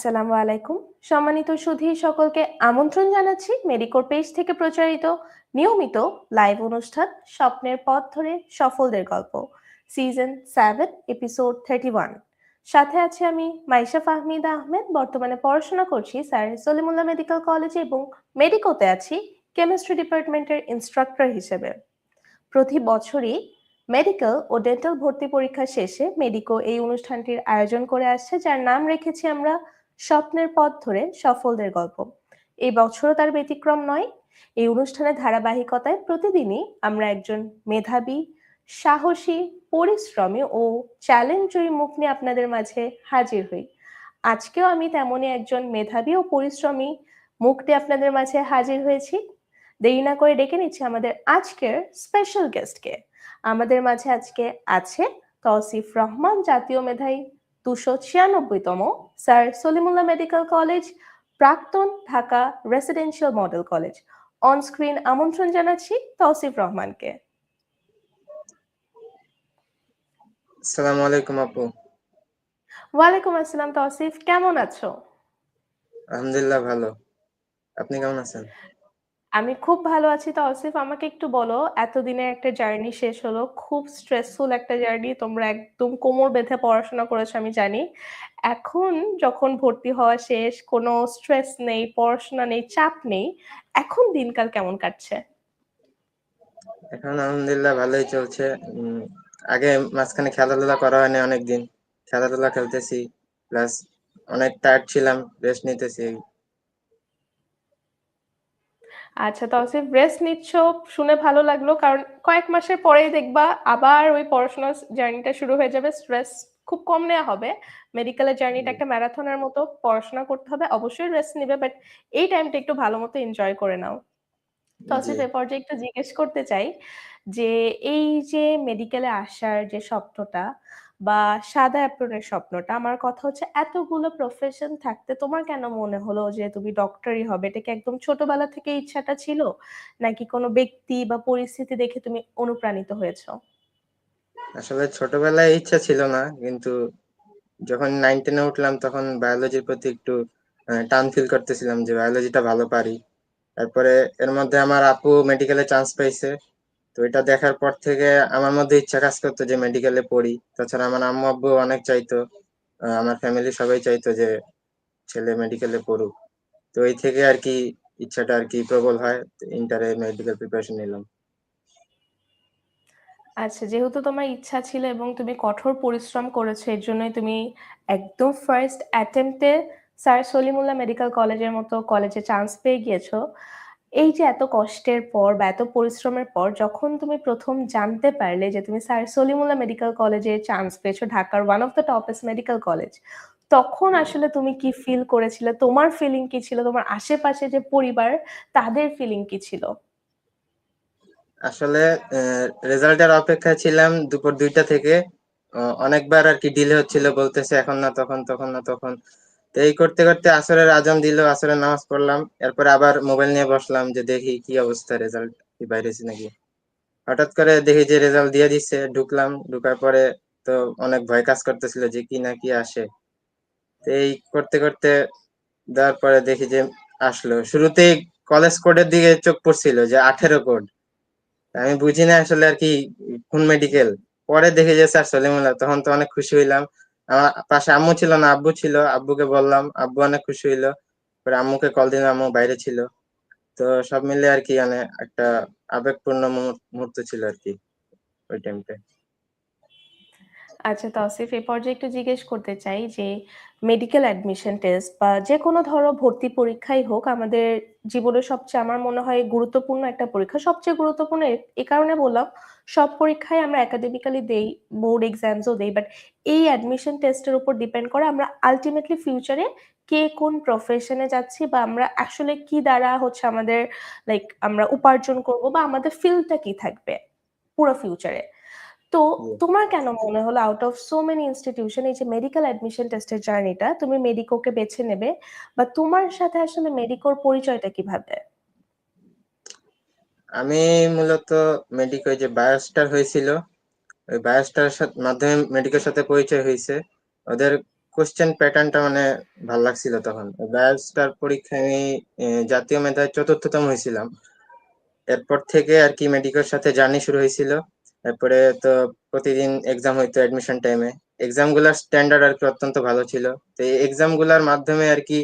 আসসালামু আলাইকুম। সম্মানিত সুধী সকলকে আমন্ত্রণ জানাচ্ছি মেডিকোর পেজ থেকে প্রচারিত নিয়মিত লাইভ অনুষ্ঠান স্বপ্নের পথ ধরে সফলদের গল্প, সিজন 7 এপিসোড 31 সাথে আছে আমি মাইশা ফাহমিদা আহমেদ। বর্তমানে পড়াশোনা করছি স্যার সলিমুল্লাহ মেডিকেল কলেজে এবং মেডিকোতে আছি কেমিস্ট্রি ডিপার্টমেন্টের ইনস্ট্রাক্টর হিসেবে। প্রতি বছরই মেডিকেল ও ডেন্টাল ভর্তি পরীক্ষা শেষে মেডিকো এই অনুষ্ঠানটির আয়োজন করে আসছে, যার নাম রেখেছি আমরা স্বপ্নের পথ ধরে সফলদের গল্প। এই বছরও তার ব্যতিক্রম নয়। এই অনুষ্ঠানের ধারাবাহিকতায় প্রতিদিনই আমরা একজন মেধাবী, সাহসী, পরিশ্রমী ও চ্যালেঞ্জয়ী মুখ নিয়ে আপনাদের মাঝে হাজির হই। আজকেও আমি তেমনই একজন মেধাবী ও পরিশ্রমী মুখ নিয়ে আপনাদের মাঝে হাজির হয়েছি। দেরি না করে ডেকে নিচ্ছি আমাদের আজকের স্পেশাল গেস্টকে আমাদের মাঝে আজকে আছে তৌসিফ রহমান, জাতীয় মেধাই দুশো ছিয়ানব্বইতম স্যার সলিমুল্লাহ মেডিকেল কলেজ প্রাক্তন Dhaka residential model college. On screen আমন্ত্রণ জানাচ্ছি তৌসিফ রহমানকে। আসসালামু আলাইকুম আপু। ওয়ালাইকুম আসসালাম তৌসিফ কেমন আছো? আলহামদুলিল্লাহ ভালো। আপনি কেমন আছেন? আমি খুব ভালো আছি তৌসিফ আমাকে একটু বলো, এতদিনের একটা জার্নি শেষ হলো, খুব স্ট্রেসফুল একটা জার্নি তোমরা একদম কোমর বেঁধে পড়াশোনা করেছ, আমি জানি। এখন যখন ভর্তি হওয়া শেষ, কোনো স্ট্রেস নেই, পড়াশোনা নেই, চাপ নেই, এখন দিনকাল কেমন কাটছে? এখন আলহামদুলিল্লাহ ভালোই চলছে। আগে মাঝখানে খেলাধুলা করা হয়নি অনেকদিন। খেলাধুলা খেলতেছি প্লাস অনেক টায়ার্ড ছিলাম রেস্ট নিতেছি। আচ্ছা তৌসিফ রেস্ট নিচ্ছ শুনে ভালো লাগল। কারণ কয়েক মাসের পরেই দেখবা আবার ওই পড়াশোনার জার্নিটা শুরু হয়ে যাবে। স্ট্রেস খুব কম নেওয়া হবে। মেডিকেলের জার্নিটা একটা ম্যারাথনের মতো পড়াশোনা করতে হবে। অবশ্যই রেস্ট নিবে বাট এই টাইমটা একটু ভালো মতো এনজয় করে নাও। তৌসিফ এ পর্যায়ে একটু জিজ্ঞেস করতে চাই যে এই যে মেডিকেলে আসার যে স্বপ্নটা বা সাদা অ্যাপ্রনের স্বপ্নটা, আমার কথা হচ্ছে এতগুলো প্রফেশন থাকতে তোমার কেন মনে হলো যে তুমি ডক্টরই হবে? এটা কি একদম ছোটবেলা থেকে ইচ্ছাটা ছিল? নাকি কোনো ব্যক্তি বা পরিস্থিতি দেখে তুমি অনুপ্রাণিত হয়েছো? আসলে ছোটবেলায় ইচ্ছা ছিল না, কিন্তু যখন নাইন টেনে উঠলাম তখন বায়োলজির প্রতি একটু টান ফিল করতেছিলাম যে বায়োলজিটা ভালো পারি। তারপরে এর মধ্যে আমার আপু মেডিকেলে চান্স পাইছে। তো এটা দেখার পর থেকে আমার মধ্যে ইচ্ছা কাজ করতো যে মেডিকেলে পড়ি। তাছাড়া আমার আম্মু আব্বু অনেক চাইতো। আমার ফ্যামিলি সবাই চাইতো যে ছেলে মেডিকেলে পড়ুক। তো এই থেকে আর কি ইচ্ছাটা আর কি প্রবল হয়। ইন্টারে মেডিকেল প্রিপারেশন নিলাম। আচ্ছা যেহেতু তোমার ইচ্ছা ছিল এবং তুমি কঠোর পরিশ্রম করেছ, এর জন্যই তুমি একদম ফার্স্ট অ্যাটেম্পটে স্যার সলিমুল্লাহ মেডিকেল কলেজের মতো কলেজে চান্স পেয়ে গিয়েছো। এই যে এত কষ্টের পর বা এত পরিশ্রমের পর যখন তুমি প্রথম জানতে পারলে যে তুমি স্যার সলিমুল্লাহ মেডিকেল কলেজে চান্স পেয়েছ ঢাকার one of the toppest medical college তখন আসলে তুমি কি ফিল করেছিলে? তোমার ফিলিং কি ছিল? তোমার আশেপাশে যে পরিবার তাদের ফিলিং কি ছিল? আসলে রেজাল্টের অপেক্ষা ছিলাম দুপুর দুইটা থেকে। অনেকবার আর কি ডিলে হচ্ছিল বলতেছে এখন না তখন তখন না তখন। তো এই করতে করতে আসরের আজান দিল, আসরের নামাজ পড়লাম। এরপরে আবার মোবাইল নিয়ে বসলাম যে দেখি কি অবস্থা রেজাল্ট কি বাইরেছে নাকি। হঠাৎ করে দেখি যে রেজাল্ট দিয়ে দিচ্ছে ঢুকলাম। ঢুকার পরে তো অনেক ভয় কাজ করতেছিল যে কি না কি আসে। তো এই করতে করতে দেওয়ার পরে দেখি যে আসলো। শুরুতেই কলেজ কোডের দিকে চোখ পড়ছিল যে আঠেরো কোড আমি বুঝি না আসলে আর কি কোন মেডিকেল পরে দেখে যে স্যার সলিমুল্লাহ, তখন তো অনেক খুশি হইলাম। পাশে আম্মু ছিল না, আব্বু ছিল, আব্বুকে বললাম, আব্বু অনেক খুশি হইল। পরে আম্মুকে কল দিলাম আম্মু বাইরে ছিল। তো সব মিলে আর কি মানে একটা আবেগপূর্ণ মুহূর্ত ছিল আর কি ওই টাইমটা আচ্ছা তৌসিফ এই পর্যায়ে একটু জিজ্ঞেস করতে চাই যে মেডিকেল অ্যাডমিশন টেস্ট বা যে কোনো ধরো ভর্তি পরীক্ষাই হোক, আমাদের জীবনের সবচেয়ে, আমার মনে হয়, গুরুত্বপূর্ণ একটা পরীক্ষা। সবচেয়ে গুরুত্বপূর্ণ এ কারণে বললাম সব পরীক্ষায় আমরা একাডেমিক্যালি দেই বোর্ড এক্সামসও দেই বাট এই অ্যাডমিশন টেস্টের উপর ডিপেন্ড করে আমরা আলটিমেটলি ফিউচারে কে কোন প্রফেশনে যাচ্ছি বা আমরা আসলে কি দ্বারা হচ্ছে আমাদের লাইক আমরা উপার্জন করব বা আমাদের ফিল্ডটা কি থাকবে পুরো ফিউচারে তো তোমার কেন মনে হলো out of so many institution এই যে মেডিকেল অ্যাডমিশন টেস্টের জার্নিটা তুমি মেডিকোকে বেছে নেবে বা তোমার সাথে আসলে মেডিকোর পরিচয়টা কীভাবে? আমি মূলত মেডিকেল যে বায়োস্টার হয়েছিল, ওই বায়োস্টার মাধ্যমে মেডিকেল সাথে পরিচয় হয়েছে। ওদের কোশ্চেন প্যাটার্নটা মানে ভালো লাগছিল তখন। ব্যারিস্টার পরীক্ষায় আমি জাতীয় মেধায় চতুর্থতম হয়েছিলাম। এরপর থেকে আর কি মেডিকেল সাথে জার্নি শুরু হয়েছিল। এরপরে তো প্রতিদিন এক্সাম হইতো অ্যাডমিশন টাইমে এক্সামগুলার স্ট্যান্ডার্ড আর কি অত্যন্ত ভালো ছিল। তো এই এক্সামগুলার মাধ্যমে আর কি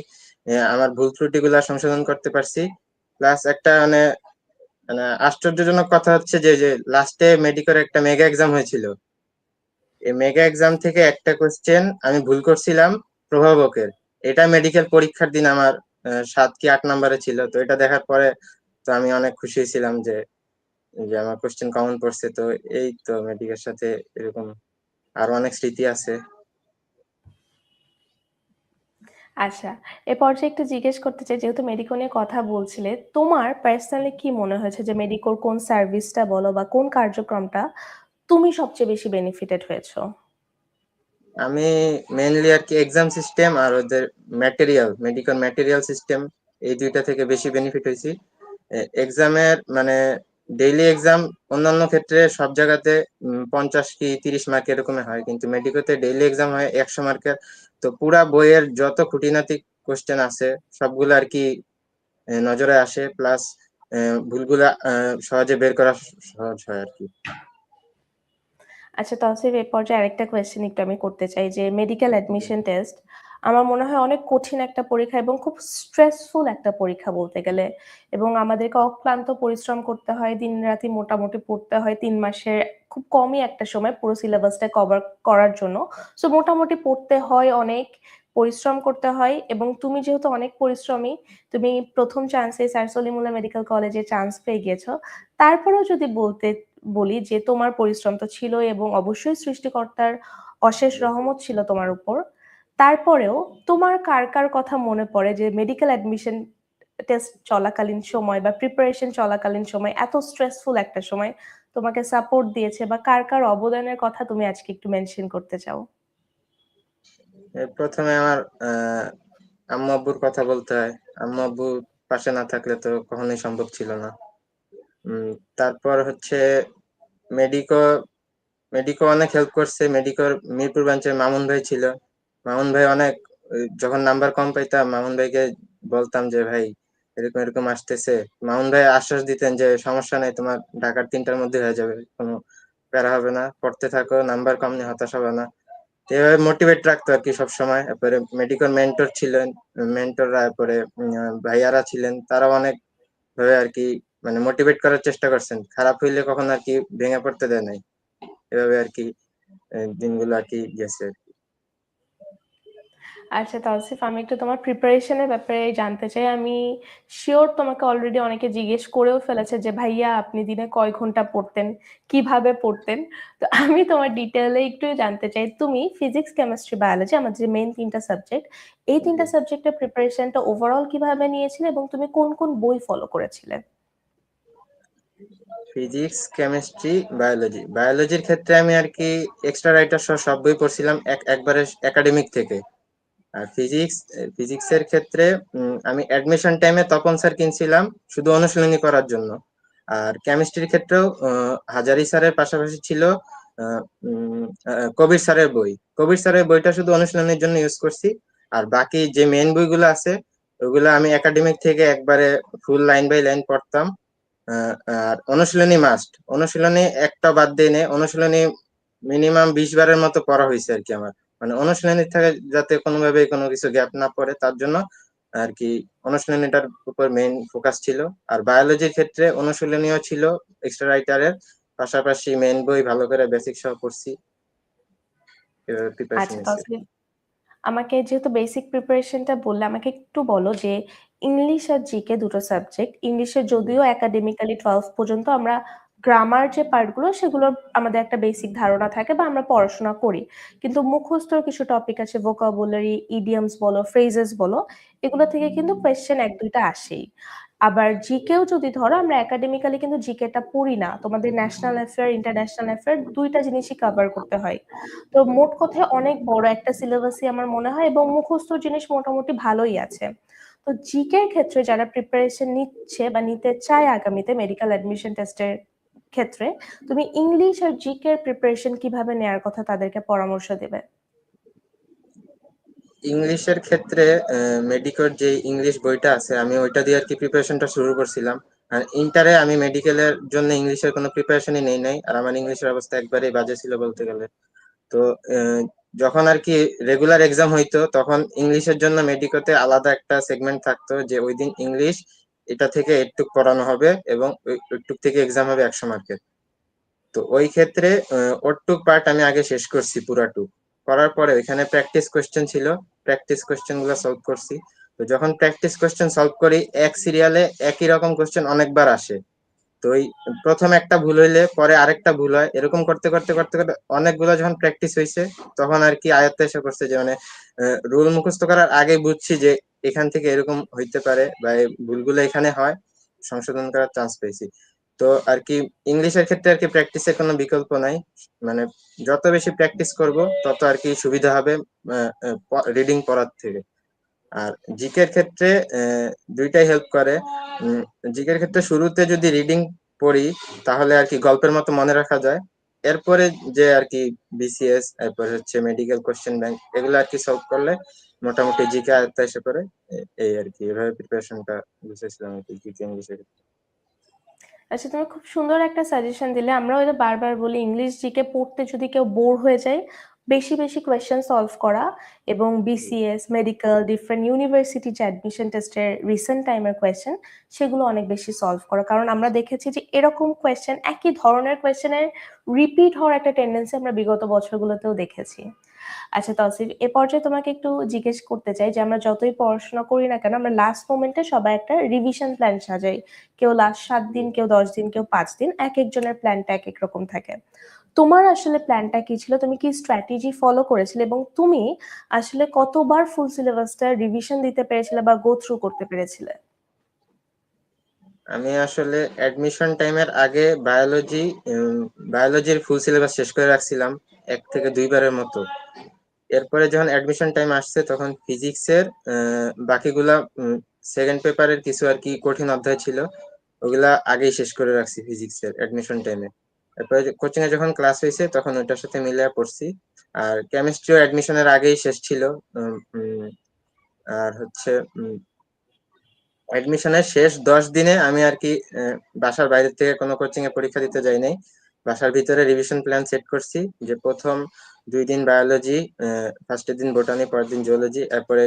আমার ভুল ত্রুটি গুলা সংশোধন করতে পারছি। প্লাস একটা মানে মানে আশ্চর্যজনক কথা হচ্ছে যে যে লাস্টে মেডিকেল একটা মেগা এক্সাম হয়েছিল। এই মেগা এক্সাম থেকে একটা কোশ্চেন আমি ভুল করছিলাম প্রভাবকের। এটা মেডিকেল পরীক্ষার দিন আমার সাত কি আট নম্বরে ছিল। তো এটা দেখার পরে তো আমি অনেক খুশি ছিলাম যে যে আমার কোশ্চেন কমন পড়ছে। তো এই তো মেডিকেল সাথে এরকম আরও অনেক স্মৃতি আছে। আচ্ছা এ পর্যায়ে একটু জিজ্ঞেস করতে চাই, যেহেতু মেডিকো নিয়ে কথা বলছিলে, তোমার পার্সোনালি কি মনে হয়েছে যে মেডিকোর কোন সার্ভিসটা বলো বা কোন কার্যক্রমটা তুমি সবচেয়ে বেশি বেনিফিটেড হয়েছো? আমি মেইনলি আর কি এক্সাম সিস্টেম আর ওদের ম্যাটেরিয়াল মেডিকেল ম্যাটেরিয়াল সিস্টেম এই দুইটা থেকে বেশি বেনিফিট হয়েছি। এক্সামের মানে ডেইলি এক্সাম অন্যান্য ক্ষেত্রে সব জায়গাতে পঞ্চাশ কি তিরিশ মার্ক এরকমই হয়, কিন্তু মেডিকোতে ডেইলি এক্সাম হয় একশো মার্কের তো পুরা বইয়ের যত খুঁটিনাটি কোশ্চেন আছে, সবগুলো আর কি নজরে আসে প্লাস ভুলগুলা সহজে বের করা সহজ হয় আর কি। আচ্ছা তাহলে এর পর্যায়ে আরেকটা কোয়েশ্চেন একটু আমি করতে চাই, যে মেডিকেল অ্যাডমিশন টেস্ট আমার মনে হয় অনেক কঠিন একটা পরীক্ষা এবং খুব স্ট্রেসফুল একটা পরীক্ষা বলতে গেলে। এবং আমাদেরকে অক্লান্ত পরিশ্রম করতে হয় দিন রাতি মোটামুটি পড়তে হয় তিন মাসের খুব কমই একটা সময় পুরো সিলেবাসটা কভার করার জন্য। সো মোটামুটি পড়তে হয়, অনেক পরিশ্রম করতে হয় এবং তুমি যেহেতু অনেক পরিশ্রমী, তুমি প্রথম চান্সে স্যার সলিমুল্লাহ মেডিকেল কলেজে চান্স পেয়ে গিয়েছো। তারপরেও যদি বলতে, বলি যে তোমার পরিশ্রম তো ছিল এবং অবশ্যই সৃষ্টিকর্তার অশেষ রহমত ছিল তোমার উপর তারপরেও তোমার কার কার কথা মনে পড়ে যে মেডিকেল অ্যাডমিশন টেস্ট চলাকালীন সময় বা প্রিপারেশন চলাকালীন সময় এত স্ট্রেসফুল একটা সময় তোমাকে সাপোর্ট দিয়েছে বা কার কার অবদানের কথা তুমি আজকে একটু মেনশন করতে চাও? প্রথমে আমার আম্মু আব্বুর কথা বলতে হয়। আম্মু আব্বু পাশে না থাকলে তো কখনোই সম্ভব ছিল না। তারপর হচ্ছে মেডিকো মেডিকো অনেক হেল্প করছে। মেডিকোর মিরপুর ব্রাঞ্চের মামুন ভাই ছিল। মামুন ভাই অনেক যখন নাম্বার কম পাইতাম মামুন ভাইকে বলতাম যে ভাই এরকম এরকম আসতেছে। মামুন ভাই আশ্বাস দিতেন যে সমস্যা নেই তোমার ঢাকার তিনটার মধ্যে হয়ে যাবে কোনো প্যারা হবে না। পড়তে থাকো নাম্বার কম নিয়ে হতাশ হবে না। এভাবে মোটিভেট রাখতো আর কি সবসময়। এরপরে মেডিকেল মেন্টর ছিলেন মেন্টররা তারপরে উম, ভাইয়ারা ছিলেন তারা অনেক ভাবে আর কি মানে মোটিভেট করার চেষ্টা করছেন। খারাপ হইলে কখন আর কি ভেঙে পড়তে দেয় নাই। এভাবে আর কি দিনগুলো আর কি গেছে। আচ্ছা তাওসিফ আমি একটু তোমার প্রিপারেশনের ব্যাপারে জানতে চাই। আমি শিওর তোমাকে অলরেডি অনেকে জিজ্ঞেস করেও ফেলেছে যে ভাইয়া আপনি দিনে কয় ঘণ্টা পড়তেন? কীভাবে পড়তেন? তো আমি তোমার ডিটেলে একটু জানতে চাই। তুমি ফিজিক্স কেমিস্ট্রি বায়োলজি আমাদের যে মেইন তিনটা সাবজেক্ট এই তিনটা সাবজেক্টের প্রিপারেশনটা ওভারঅল কীভাবে নিয়েছিলে এবং তুমি কোন কোন বই ফলো করেছিলে? ফিজিক্স কেমিস্ট্রি বায়োলজি বায়োলজির ক্ষেত্রে আমি আর কি এক্সট্রা রাইটার সহ সব বই পড়ছিলাম এক একবারে একাডেমিক থেকে। ফিজিক্স ফিজিক্স এর ক্ষেত্রে আমি অ্যাডমিশন টাইমে তপন স্যার কিনছিলাম শুধু অনুশীলনী করার জন্য। আর কেমিস্ট্রির ক্ষেত্রেও হাজারি স্যারের পাশাপাশি ছিল কবির স্যারের বই। কবির স্যারের বইটা শুধু অনুশীলনের জন্য ইউজ করছি। আর বাকি যে মেইন বইগুলো আছে, ওগুলো আমি একাডেমিক থেকে একবারে ফুল লাইন বাই লাইন পড়তাম। আর অনুশীলনী মাস্ট অনুশীলনী একটা বাদ দিয়ে নেই অনুশীলনী মিনিমাম বিশ বারের মতো পড়া হয়েছে আর কি আমার। মানে অনুশীলনী থেকে যাতে কোনোভাবে কোনো কিছু গ্যাপ না পড়ে তার জন্য আর কি অনুশীলনীটার উপর মেইন ফোকাস ছিল। আর বায়োলজির ক্ষেত্রে অনুশীলনীয় ছিল এক্সট্রা রাইটারের পাশাপাশি মেইন বই ভালো করে বেসিক সহ পড়ছি। আচ্ছা আমাকে যেহেতু বেসিক প্রিপারেশনটা বললে আমাকে একটু বলো যে ইংলিশ আর জিকে দুটো সাবজেক্ট ইংলিশে যদিও একাডেমিক্যালি টুয়েলভ পর্যন্ত আমরা গ্রামার যে পার্টগুলো সেগুলো আমাদের একটা বেসিক ধারণা থাকে বা আমরা পড়াশোনা করি। কিন্তু মুখস্থর কিছু টপিক আছে ভোকাবুলারি ইডিয়ামস বলো ফ্রেজেস বলো, এগুলো থেকে কিন্তু কোয়েশ্চেন এক দুইটা আসেই। আবার জিকেও যদি ধরো, আমরা একাডেমিক্যালি কিন্তু জিকেটা পড়ি না, তোমাদের ন্যাশনাল অ্যাফেয়ার ইন্টারন্যাশনাল অ্যাফেয়ার দুইটা জিনিসই কভার করতে হয়। তো মোট কথায় অনেক বড় একটা সিলেবাসই আমার মনে হয় এবং মুখস্থ জিনিস মোটামুটি ভালোই আছে। তো জিকে এর ক্ষেত্রে যারা প্রিপারেশন নিচ্ছে বা নিতে চায় আগামীতে মেডিকেল অ্যাডমিশন টেস্টের ক্ষেত্রে তুমি ইংলিশ আর জিকে প্রিপারেশন কীভাবে নেয়ার কথা তাদেরকে পরামর্শ দেবে? ইংলিশের ক্ষেত্রে মেডিকোর যে ইংলিশ বইটা আছে, আমি ওইটা দিয়ে আর কি প্রিপারেশনটা শুরু করছিলাম। আর ইন্টারে আমি মেডিকেলের জন্য ইংলিশের কোনো প্রিপারেশনই নেই নাই, আর আমার ইংলিশের অবস্থা একবারেই বাজে ছিল বলতে গেলে। তো যখন আর কি রেগুলার এক্সাম হইতো, তখন ইংলিশের জন্য মেডিকোতে আলাদা একটা সেগমেন্ট থাকতো যে ওই দিন ইংলিশ এটা থেকে এটুক পড়ানো হবে এবং এটুক থেকে এক্সাম হবে একশো মার্কের তো ওই ক্ষেত্রে ওটুক ওরটুক পার্ট আমি আগে শেষ করছি পুরাটুক। করার পরে ওইখানে প্র্যাকটিস কোয়েশ্চেন ছিল। প্র্যাকটিস কোয়েশ্চেনগুলো সলভ করছি। তো যখন প্র্যাকটিস কোয়েশ্চেন সলভ করি, এক সিরিয়ালে একই রকম কোয়েশ্চেন অনেকবার আসে। তো ওই প্রথম একটা ভুল হইলে পরে আরেকটা ভুল হয়। এরকম করতে করতে করতে করতে অনেকগুলো যখন প্র্যাকটিস হয়েছে তখন আর কি আয়ত্তে এসে করছে যে মানে রুল মুখস্থ করার আগে বুঝছি যে এখান থেকে এরকম হইতে পারে বা ভুলগুলো এখানে হয়, সংশোধন করার চান্স পেয়েছি। তো আর কি ইংলিশের ক্ষেত্রে আর কি প্র্যাকটিসের কোনো বিকল্প নাই। মানে যত বেশি প্র্যাকটিস করব, তত আর কি সুবিধা হবে রিডিং পড়ার থেকে। আর জিকের ক্ষেত্রে দুইটাই হেল্প করে। জিকের ক্ষেত্রে শুরুতে যদি রিডিং পড়ি, তাহলে আর কি গল্পের মতো মনে রাখা যায়। এরপরে যে আর কি বিসিএস এরপর হচ্ছে মেডিকেল কোশ্চেন ব্যাংক এগুলো আর কি সলভ করলে মোটামুটি জিকে আয়ত্ত এসে পড়ে। এই আর কি, এভাবে প্রিপারেশনটা বুঝেছিলাম আর কি জিকে ইংলিশের আচ্ছা তুমি খুব সুন্দর একটা সাজেশন দিলে। আমরা হয়তো বারবার বলি ইংলিশ জিকে পড়তে যদি কেউ বোর হয়ে যায় বেশি বেশি কোয়েশ্চেন সলভ করা এবং বিসিএস মেডিকেল ডিফারেন্ট ইউনিভার্সিটি যে অ্যাডমিশন টেস্টের রিসেন্ট টাইমের কোয়েশ্চেন সেগুলো অনেক বেশি সলভ করা। কারণ আমরা দেখেছি যে এরকম কোয়েশ্চেন একই ধরনের কোয়েশ্চেনের রিপিট হওয়ার একটা টেন্ডেন্সি আমরা বিগত বছরগুলোতেও দেখেছি। আচ্ছা তসিফ এ পর্যায়ে তোমাকে একটু জিজ্ঞেস করতে চাই যে আমরা যতই পড়াশোনা করি না কেন আমরা লাস্ট মোমেন্টে সবাই একটা রিভিশন প্ল্যান সাজাই। কেউ লাস্ট সাত দিন কেউ দশ দিন কেউ পাঁচ দিন এক একজনের প্ল্যানটা এক এক রকম থাকে। তোমার আসলে প্ল্যানটা কি ছিল? তুমি কি স্ট্র্যাটেজি ফলো করেছিলে? এবং তুমি আসলে কতবার ফুল সিলেবাসটা রিভিশন দিতে পেরেছিলে বা গো থ্রু করতে পেরেছিলে? আমি আসলে অ্যাডমিশন টাইমের আগে বায়োলজি বায়োলজির ফুল সিলেবাস শেষ করে রাখছিলাম, এক থেকে দুইবারের মতো। এরপরে যখন অ্যাডমিশন টাইম আসছে, তখন ফিজিক্সের বাকিগুলা সেকেন্ড পেপারের কিছু আর কি কঠিন অধ্যায় ছিল, ওগুলা আগেই শেষ করে রাখছি ফিজিক্সের অ্যাডমিশন টাইমে এরপরে কোচিং এ যখন ক্লাস হয়েছে তখন ওইটার সাথে মিলে পড়ছি। আর কেমিস্ট্রিও অ্যাডমিশনের আগেই শেষ ছিল। আর হচ্ছে অ্যাডমিশনের শেষ দশ দিনে আমি আর কি বাসার বাইরে থেকে কোনো কোচিং এ পরীক্ষা দিতে যাই নাই। বাসার ভিতরে রিভিশন প্ল্যান সেট করছি যে প্রথম দুই দিন বায়োলজি ফার্স্টের দিন বোটানি পরের দিন জিওলজি এরপরে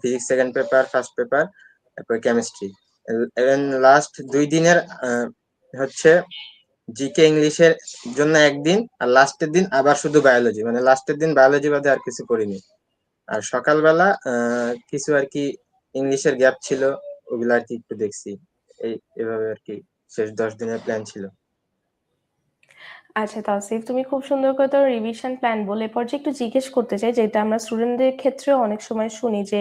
physics second paper first paper এরপরে কেমিস্ট্রি লাস্ট দুই দিনের হচ্ছে জিকে ইংলিশের জন্য একদিন আর লাস্টের দিন আবার শুধু বায়োলজি মানে লাস্টের দিন বায়োলজি বাদে আর কিছু করিনি। আর সকালবেলা কিছু আর কি ইংলিশের গ্যাপ ছিল, ওগুলো আর কি একটু দেখছি। এই, এভাবে আর কি শেষ দশ দিনের প্ল্যান ছিল। আচ্ছা তাওসিফ তুমি খুব সুন্দর করে তো রিভিশন প্ল্যান বলে এরপর যে একটু জিজ্ঞেস করতে চাই, যেটা আমরা স্টুডেন্টদের ক্ষেত্রেও অনেক সময় শুনি যে,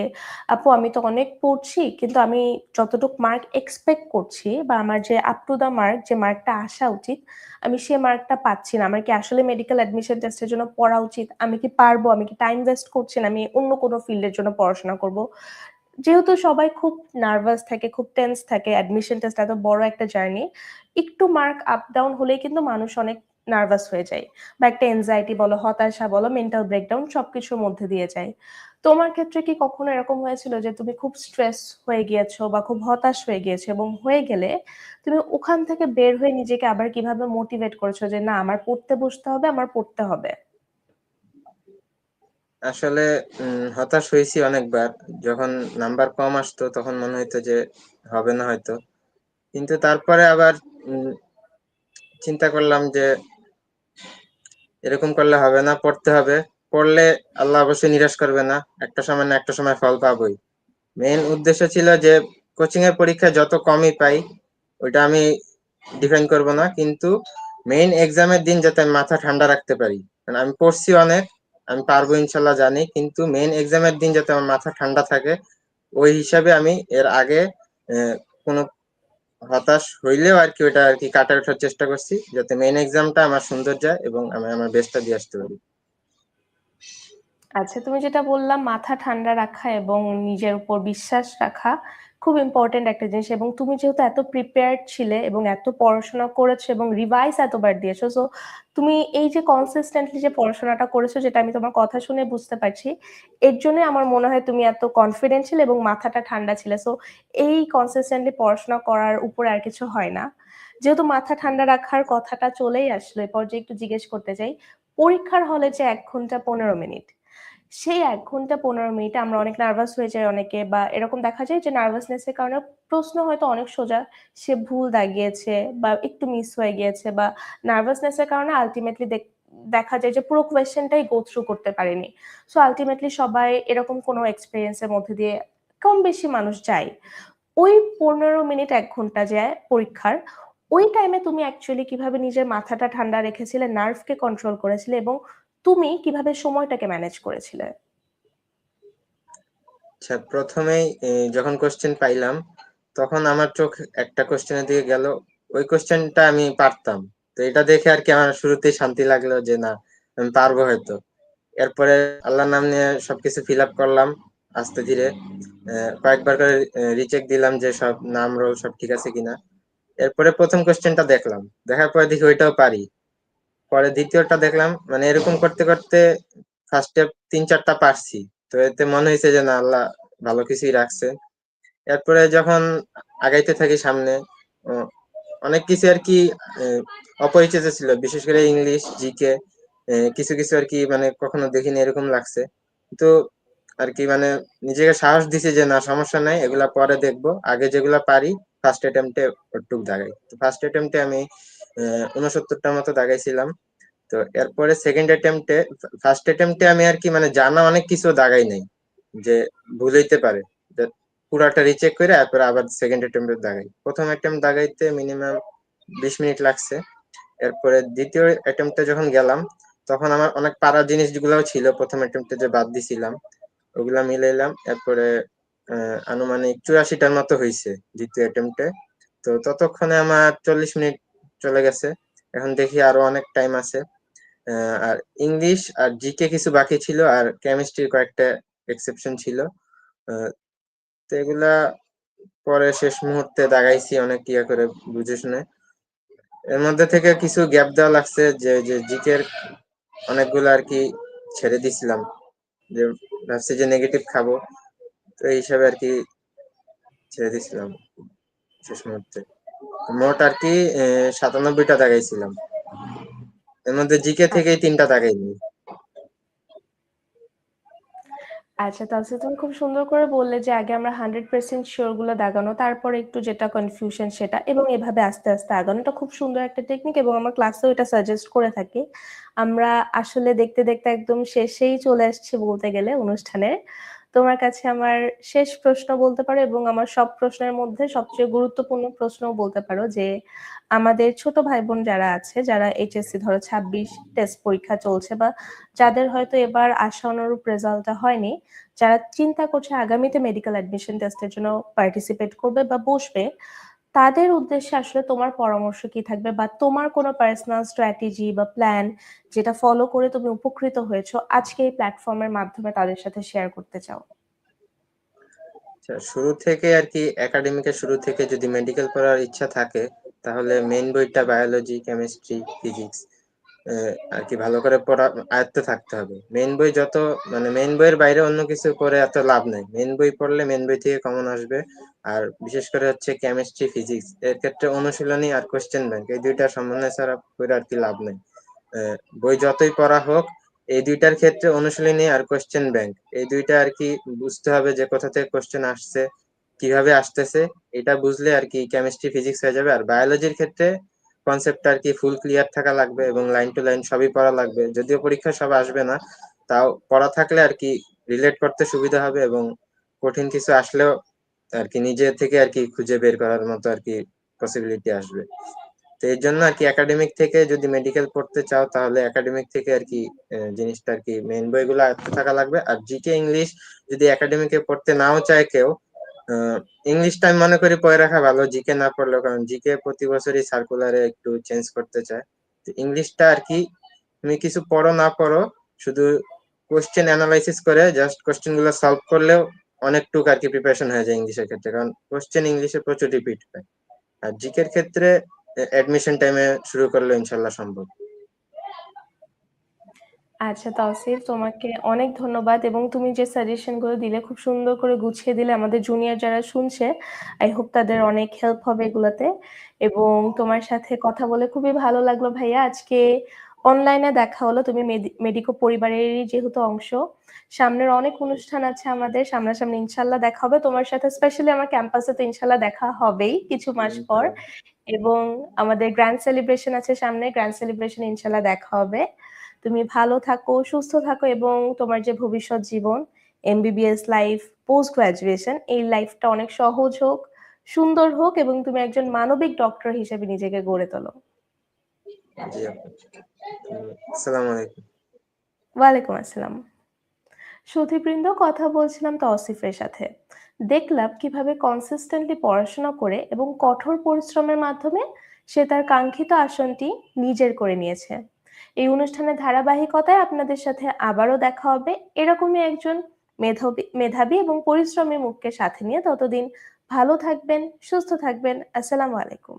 আপু, আমি তো অনেক পড়ছি, কিন্তু আমি যতটুকু মার্ক এক্সপেক্ট করছি বা আমার যে আপ টু দা মার্ক যে মার্কটা আসা উচিত, আমি সে মার্কটা পাচ্ছি না। আমার কি আসলে মেডিকেল অ্যাডমিশন টেস্টের জন্য পড়া উচিত? আমি কি পারব? আমি কি টাইম ওয়েস্ট করছি না? আমি অন্য কোনো ফিল্ডের জন্য পড়াশোনা করব? যেহেতু সবাই খুব নার্ভাস থাকে, খুব টেন্স থাকে অ্যাডমিশন টেস্ট এত বড় একটা জার্নি একটু মার্ক আপ ডাউন হলেই কিন্তু মানুষ অনেক নার্ভাস হয়ে যায় বা একটা এনজাইটি বলো, হতাশা বলো মেন্টাল ব্রেকডাউন সবকিছুর মধ্যে দিয়ে যায় তোমার ক্ষেত্রে কি কখনো এরকম হয়েছিল যে তুমি খুব স্ট্রেস হয়ে গিয়েছো বা খুব হতাশ হয়ে গিয়েছো এবং হয়ে গেলে তুমি ওখান থেকে বের হয়ে নিজেকে আবার কীভাবে মোটিভেট করেছ যে, না, আমার পড়তে বসতে হবে, আমার পড়তে হবে আসলে হতাশ হয়েছি অনেকবার। যখন নাম্বার কম আসতো, তখন মনে হইতো যে, হবে না হয়তো। কিন্তু তারপরে আবার চিন্তা করলাম যে এরকম করলে হবে না, পড়তে হবে। পড়লে আল্লাহ অবশ্যই নিরাশ করবে না। একটা সময় না একটা সময় ফল পাবোই। মেন উদ্দেশ্য ছিল যে কোচিং এর পরীক্ষায় যত কমই পাই, ওইটা আমি ডিফাইন করব না। কিন্তু মেইন এক্সামের দিন যাতে আমি মাথা ঠান্ডা রাখতে পারি। মানে আমি পড়ছি অনেক, আমি পারব ইনশাল্লাহ জানি। কিন্তু মেইন এক্সামের দিন যাতে আমার মাথা ঠান্ডা থাকে, ওই হিসাবে আমি এর আগে কোনো হতাশ হইলেও আর কি ওটা আর কি কাটা ওঠার চেষ্টা করছি, যাতে মেইন এক্সামটা আমার সুন্দর যায় এবং আমি আমার বেস্টটা দিয়ে আসতে পারি। আচ্ছা তুমি যেটা বললাম মাথা ঠান্ডা রাখা এবং নিজের উপর বিশ্বাস রাখা খুব ইম্পর্টেন্ট একটা জিনিস এবং তুমি যেহেতু এত প্রিপেয়ার্ড ছিলে এবং এত পড়াশোনা করেছ এবং রিভাইজ এতবার দিয়েছ সো তুমি এই যে কনসিস্টেন্টলি যে পড়াশোনাটা করেছ যেটা আমি তোমার কথা শুনে বুঝতে পারছি, এর জন্য আমার মনে হয় তুমি এত কনফিডেন্ট ছিলে এবং মাথাটা ঠান্ডা ছিল। সো এই কনসিস্টেন্টলি পড়াশোনা করার উপরে আর কিছু হয় না। যেহেতু মাথা ঠান্ডা রাখার কথাটা চলেই আসলো এ পর্যায়ে একটু জিজ্ঞেস করতে চাই, পরীক্ষার হলে যে এক ঘণ্টা পনেরো মিনিট সেই এক ঘণ্টা পনেরো মিনিট আমরা অনেক নার্ভাস হয়ে যাই অনেকে বা এরকম দেখা যায় যে নার্ভাসনেস এর কারণে প্রশ্ন হয়তো অনেক সোজা, সে ভুল দাগিয়েছে বা একটু মিস হয়ে গিয়েছে বা নার্ভাসনেস এর কারণে আলটিমেটলি দেখ, দেখা যায় যে পুরো কোয়েশ্চেনটাই গো থ্রু করতে পারেনি। সো আলটিমেটলি সবাই এরকম কোনো এক্সপিরিয়েন্সের মধ্যে দিয়ে কম বেশি মানুষ যায়। ওই পনেরো মিনিট এক ঘণ্টা যায় পরীক্ষার, ওই টাইমে তুমি অ্যাকচুয়ালি কীভাবে নিজের মাথাটা ঠান্ডা রেখেছিলে নার্ভকে কন্ট্রোল করেছিলে এবং তুমি কীভাবে সময়টাকে ম্যানেজ করেছিলে? আচ্ছা প্রথমেই যখন কোশ্চেন পাইলাম, তখন আমার চোখ একটা কোশ্চেনের দিকে গেল। ওই কোশ্চেনটা আমি পারতাম। তো এটা দেখে আর কি আমার শুরুতেই শান্তি লাগল যে, না, আমি পারব হয়তো। এরপরে আল্লাহর নাম নিয়ে সবকিছু ফিল আপ করলাম, আস্তে ধীরে। কয়েকবার করে রিচেক দিলাম যে, সব নাম রোল সব ঠিক আছে কিনা। এরপরে প্রথম কোশ্চেনটা দেখলাম। দেখার পরে দেখি ওইটাও পারি। পরে দ্বিতীয়টা দেখলাম মানে এরকম করতে করতে ফার্স্ট ফার্স্টে তিন চারটা পারছি। তো এতে মনে হয়েছে যে, না, আল্লাহ ভালো কিছুই রাখছে। এরপরে যখন আগাইতে থাকি সামনে অনেক কিছু আর কি অপরিচিত ছিল, বিশেষ করে ইংলিশ, জিকে কিছু কিছু আর কি মানে কখনো দেখিনি এরকম লাগছে। তো আর কি মানে নিজেকে সাহস দিছি যে, না, সমস্যা নাই, এগুলা পরে দেখব। আগে যেগুলা পারি ফার্স্ট অ্যাটেম্পটে ওটুক দাগাই ফার্স্ট অ্যাটেম্পটে আমি উনসত্তরটার মতো দাগাইছিলাম। তো এরপরে সেকেন্ড অ্যাটেম্পটে ফার্স্ট অ্যাটেম্পটে আমি আর কি মানে জানা অনেক কিছু দাগাই নাই, যে ভুল হইতে পারে। পুরাটা রিচেক করে এরপরে আবার সেকেন্ড অ্যাটেম্পটে দাগাই। প্রথম অ্যাটেম্প দাগাইতে মিনিমাম বিশ মিনিট লাগছে। এরপরে দ্বিতীয় অ্যাটেম্পটে যখন গেলাম, তখন আমার অনেক পারা জিনিস যেগুলো ছিল, প্রথম অ্যাটেম্পটে যে বাদ দিছিলাম, ওগুলা মিলাইলাম। এরপরে আনুমানিক চুরাশিটার মতো হয়েছে দ্বিতীয় অ্যাটেম্পটে তো ততক্ষণে আমার চল্লিশ মিনিট চলে গেছে। এখন দেখি আরও অনেক টাইম আছে। আর ইংলিশ আর জিকে কিছু বাকি ছিল আর কেমিস্ট্রির কয়েকটা এক্সেপশন ছিল। তো এগুলা পরে শেষ মুহূর্তে দাগাইছি অনেক ইয়া করে বুঝে শুনে। এর মধ্যে থেকে কিছু গ্যাপ দেওয়া লাগছে যে যে জিকের অনেকগুলো আর কি ছেড়ে দিছিলাম। যে ভাবছি যে নেগেটিভ খাব। তো এই হিসাবে আর কি ছেড়ে দিছিলাম শেষ মুহূর্তে। মোট আর কি সাতানব্বইটা দাগাইছিলাম এর মধ্যে জিকে থেকেই তিনটা দাগাইনি আচ্ছা তাহলে তুমি খুব সুন্দর করে বললে যে আগে আমরা হান্ড্রেড পার্সেন্ট শিওরগুলো দাগানো তারপরে একটু যেটা কনফিউশন সেটা, এবং এভাবে আস্তে আস্তে আগানো। এটা খুব সুন্দর একটা টেকনিক এবং আমার ক্লাসেও এটা সাজেস্ট করে থাকি। আমরা আসলে দেখতে দেখতে একদম শেষেই চলে আসছি বলতে গেলে অনুষ্ঠানের। তোমার কাছে আমার শেষ প্রশ্ন বলতে পারো এবং আমার সব প্রশ্নের মধ্যে সবচেয়ে গুরুত্বপূর্ণ প্রশ্ন বলতে পারো যে আমাদের ছোট ভাই বোন যারা আছে, যারা এইচএসসি ধরো ছাব্বিশ টেস্ট পরীক্ষা চলছে বা যাদের হয়তো এবার আশা অনুরূপ রেজাল্টটা হয়নি, যারা চিন্তা করছে আগামীতে মেডিকেল অ্যাডমিশন টেস্টের জন্য পার্টিসিপেট করবে বা বসবে তাদের উদ্দেশ্যে আসলে তোমার পরামর্শ কি থাকবে? বা তোমার কোনো পার্সোনাল স্ট্র্যাটেজি বা প্ল্যান যেটা ফলো করে তুমি উপকৃত হয়েছো, আজকে এই প্ল্যাটফর্মের মাধ্যমে তাদের সাথে শেয়ার করতে চাও? আচ্ছা শুরু থেকে আর কি একাডেমিকের শুরু থেকে যদি মেডিকেল পড়ার ইচ্ছা থাকে, তাহলে মেইন বইটা বায়োলজি কেমিস্ট্রি ফিজিক্স আর কি ভালো করে পড়া, আয়ত্ত থাকতে হবে। মেইন বই যত মানে মেইন বইয়ের বাইরে অন্য কিছু করে এত লাভ নাই। মেইন বই পড়লে মেইন বই থেকে কমন আসবে। আর বিশেষ করে হচ্ছে কেমিস্ট্রি ফিজিক্স এর ক্ষেত্রে অনুশীলনী আর কোশ্চেন ব্যাংক এই দুইটা সমন্বয় ছাড়া করে আর কি লাভ নাই। বই যতই পড়া হোক, এই দুইটার ক্ষেত্রে অনুশীলনী আর কোশ্চেন ব্যাংক এই দুইটা আর কি বুঝতে হবে যে কোথা থেকে কোশ্চেন আসছে, কীভাবে আসতেছে, এটা বুঝলে আর কি কেমিস্ট্রি ফিজিক্স হয়ে যাবে। আর বায়োলজির ক্ষেত্রে কনসেপ্ট আর কি ফুল ক্লিয়ার থাকা লাগবে এবং লাইন টু লাইন সবই পড়া লাগবে। যদিও পরীক্ষা সব আসবে না, তাও পড়া থাকলে আর কি রিলেট করতে সুবিধা হবে এবং কঠিন কিছু আসলেও আর কি নিজে থেকে আর কি খুঁজে বের করার মতো আর কি পসিবিলিটি আসবে। তো এই জন্য আর কি একাডেমিক থেকে যদি মেডিকেল পড়তে চাও, তাহলে একাডেমিক থেকে আর কি জিনিসটা আর কি মেন বইগুলো আয়ত্ত থাকা লাগবে। আর জিকে ইংলিশ যদি একাডেমিকে পড়তে নাও চায় কেউ ইংলিশটা আমি মনে করি পড়ে রাখা ভালো জিকে না পড়লেও, কারণ জিকে প্রতি বছরই সার্কুলারে একটু চেঞ্জ করতে চায় তো ইংলিশটা আর কি, তুমি কিছু পড়ো না পড়ো, শুধু কোশ্চেন অ্যানালাইসিস করে জাস্ট কোশ্চেনগুলো সলভ করলেও অনেকটুকু আরকি প্রিপারেশন হয়ে যায় ইংলিশের ক্ষেত্রে। কারণ কোয়েশ্চেন ইংলিশে প্রচুর রিপিট হয়। আর জিকের ক্ষেত্রে অ্যাডমিশন টাইমে শুরু করলে ইনশাল্লাহ সম্ভব। আচ্ছা তাওসিফ তোমাকে অনেক ধন্যবাদ এবং তুমি যে সাজেশনগুলো দিলে খুব সুন্দর করে গুছিয়ে দিলে আমাদের জুনিয়র যারা শুনছে আই হোপ তাদের অনেক হেল্প হবে এগুলাতে এবং তোমার সাথে কথা বলে খুবই ভালো লাগল ভাইয়া। আজকে অনলাইনে দেখা হলো তুমি মেডি- মেডিকো পরিবারেরই যেহেতু অংশ। সামনের অনেক অনুষ্ঠান আছে আমাদের সামনাসামনি ইনশাল্লাহ দেখা হবে। তোমার সাথে স্পেশালি আমার ক্যাম্পাসে তো ইনশাল্লাহ দেখা হবেই কিছু মাস পর। এবং আমাদের গ্র্যান্ড সেলিব্রেশন আছে সামনে গ্র্যান্ড সেলিব্রেশন ইনশাল্লাহ দেখা হবে। তুমি ভালো থাকো সুস্থ থাকো এবং তোমার যে ভবিষ্যৎ জীবন এমবিবিএস লাইফ পোস্ট গ্রাজুয়েশন এই লাইফটা অনেক সহজ হোক সুন্দর হোক এবং তুমি একজন মানবিক ডক্টর হিসেবে নিজেকে গড়ে তোলো। ওয়ালাইকুম আসসালাম। সুধীবৃন্দ কথা বলছিলাম তৌসিফের সাথে। দেখলাম কীভাবে কনসিস্টেন্টলি পড়াশোনা করে এবং কঠোর পরিশ্রমের মাধ্যমে সে তার কাঙ্ক্ষিত আসনটি নিজের করে নিয়েছে। এই অনুষ্ঠানের ধারাবাহিকতায় আপনাদের সাথে আবারও দেখা হবে। এরকমই একজন মেধাবী মেধাবী এবং পরিশ্রমী মুখকে সাথে নিয়ে ততদিন ভালো থাকবেন, সুস্থ থাকবেন। আসসালামু আলাইকুম।